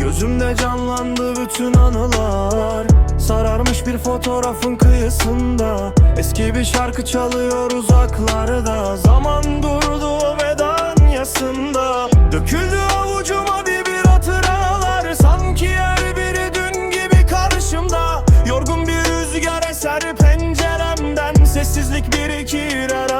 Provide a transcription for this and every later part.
Gözümde canlandı bütün anılar. Sararmış bir fotoğrafın kıyısında. Eski bir şarkı çalıyor uzaklarda. Zaman durdu o vedan yasında. Döküldü avucuma bir bir hatıralar. Sanki her biri dün gibi karşımda. Yorgun bir rüzgar eser penceremden. Sessizlik birikir her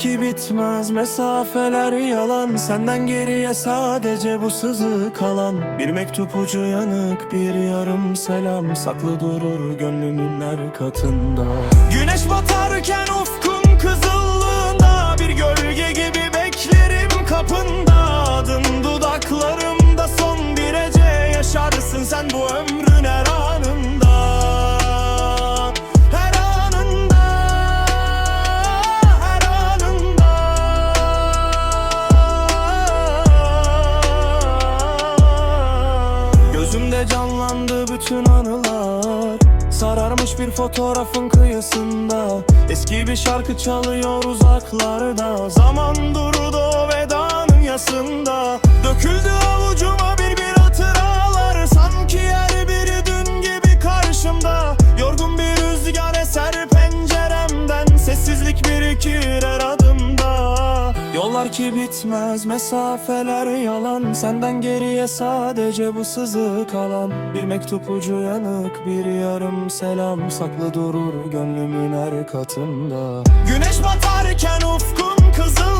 ki bitmez mesafeler yalan. Senden geriye sadece bu sızı kalan. Bir mektup ucu yanık bir yarım selam. Saklı durur gönlümün her katında. Güneş batarken ufkun kızıllığında Bir gölge gibi beklerim kapında. Adın dudaklarımda son derece Yaşarsın sen bu ömrün Gözümde canlandı bütün anılar. Sararmış bir fotoğrafın kıyısında. Eski bir şarkı çalıyor uzaklarda. Zaman durdu o vedanın yasında. Döküldü avucuma Yollar ki bitmez mesafeler yalan. Senden geriye sadece bu sızı kalan Bir mektup ucu yanık bir yarım selam. Saklı durur gönlümün her katında. Güneş batarken ufkun kızıl